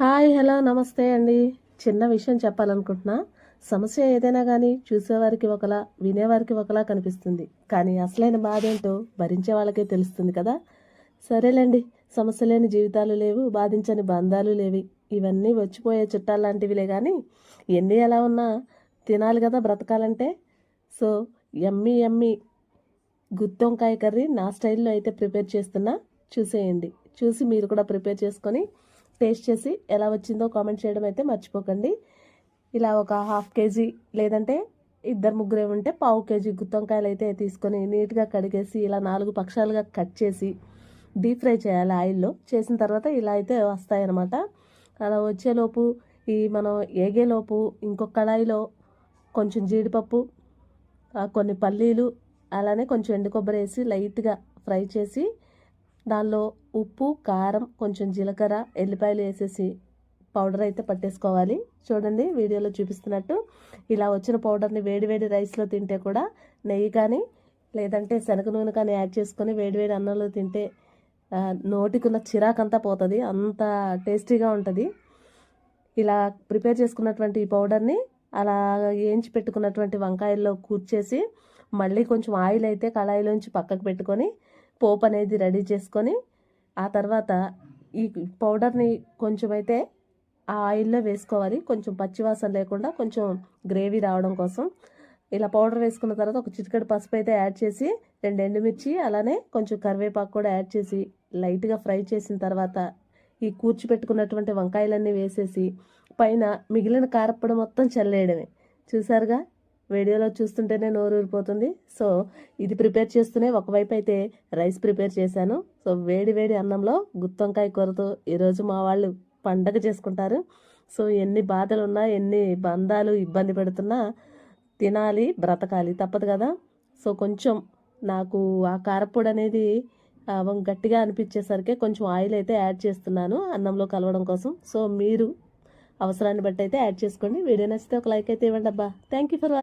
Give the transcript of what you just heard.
Hi hello నమస్తే అండి. చిన్న విషయం చెప్పాలనుకుంటున్నా. సమస్య ఏదైనా కానీ చూసేవారికి ఒకలా వినేవారికి ఒకలా కనిపిస్తుంది. కానీ అసలైన బాధ ఏంటో భరించే వాళ్ళకే తెలుస్తుంది కదా. సరేలేండి సమస్య లేని జీవితాలు లేవు బాధించని బంధాలు లేవి. ఇవన్నీ వచ్చిపోయే చుట్టాలు లాంటివిలే కానీ ఎన్ని ఎలా ఉన్నా తినాలి కదా బ్రతకాలంటే. సో ఎమ్మి ఎమ్మి గుత్తొంకాయ కర్రీ నా స్టైల్లో అయితే ప్రిపేర్ చేస్తున్నా. చూసేయండి. చూసి మీరు కూడా ప్రిపేర్ చేసుకొని టేస్ట్ చేసి ఎలా వచ్చిందో కామెంట్ చేయడం అయితే మర్చిపోకండి. ఇలా ఒక హాఫ్ కేజీ లేదంటే ఇద్దరు ముగ్గురే ఉంటే పావు కేజీ గుత్తొంకాయలు అయితే తీసుకొని నీట్గా కడిగేసి ఇలా నాలుగు పక్షాలుగా కట్ చేసి డీప్ ఫ్రై చేయాలి ఆయిల్లో. చేసిన తర్వాత ఇలా అయితే వస్తాయన్నమాట. అలా వచ్చేలోపు ఈ మనం ఏగేలోపు ఇంకొక కడాయిలో కొంచెం జీడిపప్పు కొన్ని పల్లీలు అలానే కొంచెం ఎండు కొబ్బరి వేసి లైట్గా ఫ్రై చేసి దానిలో ఉప్పు కారం కొంచెం జీలకర్ర ఎల్లిపాయలు వేసేసి పౌడర్ అయితే పట్టేసుకోవాలి. చూడండి వీడియోలో చూపిస్తున్నట్టు ఇలా వచ్చిన పౌడర్ని వేడివేడి రైస్లో తింటే కూడా నెయ్యి కానీ లేదంటే శనగ నూనె కానీ యాడ్ చేసుకొని వేడివేడి అన్నంలో తింటే నోటికున్న చిరాకంతా పోతుంది. అంత టేస్టీగా ఉంటుంది. ఇలా ప్రిపేర్ చేసుకున్నటువంటి ఈ పౌడర్ని అలా వేయించి పెట్టుకున్నటువంటి వంకాయల్లో కూర్చేసి మళ్ళీ కొంచెం ఆయిల్ అయితే కళాయిలోంచి పక్కకు పెట్టుకొని పోపు అనేది రెడీ చేసుకొని ఆ తర్వాత ఈ పౌడర్ని కొంచెం అయితే ఆ ఆయిల్లో వేసుకోవాలి. కొంచెం పచ్చివాసన లేకుండా కొంచెం గ్రేవీ రావడం కోసం. ఇలా పౌడర్ వేసుకున్న తర్వాత ఒక చిటికెడు పసుపు అయితే యాడ్ చేసి రెండు ఎండుమిర్చి అలానే కొంచెం కరివేపాకు కూడా యాడ్ చేసి లైట్గా ఫ్రై చేసిన తర్వాత ఈ కూర్చిపెట్టుకున్నటువంటి వంకాయలన్నీ వేసేసి పైన మిగిలిన కారప్పొడి మొత్తం చల్లేయడమే. చూసారుగా? వీడియోలో చూస్తుంటేనే నోరు ఊరిపోతుంది సో ఇది ప్రిపేర్ చేస్తూనే ఒకవైపు అయితే రైస్ ప్రిపేర్ చేశాను. సో వేడి వేడి అన్నంలో గుత్తొంకాయ కూరతో ఈరోజు మా వాళ్ళు పండగ చేసుకుంటారు. సో ఎన్ని బాధలు ఉన్నా ఎన్ని బంధాలు ఇబ్బంది పెడుతున్నా తినాలి బ్రతకాలి తప్పదు కదా. సో కొంచెం నాకు ఆ కారపొడి అనేది గట్టిగా అనిపించేసరికి కొంచెం ఆయిల్ అయితే యాడ్ చేస్తున్నాను అన్నంలో కలవడం కోసం. సో మీరు అవసరాన్ని బట్టి అయితే యాడ్ చేసుకోండి. వీడియో నచ్చితే ఒక లైక్ అయితే ఇవ్వండి అబ్బా. Thank you for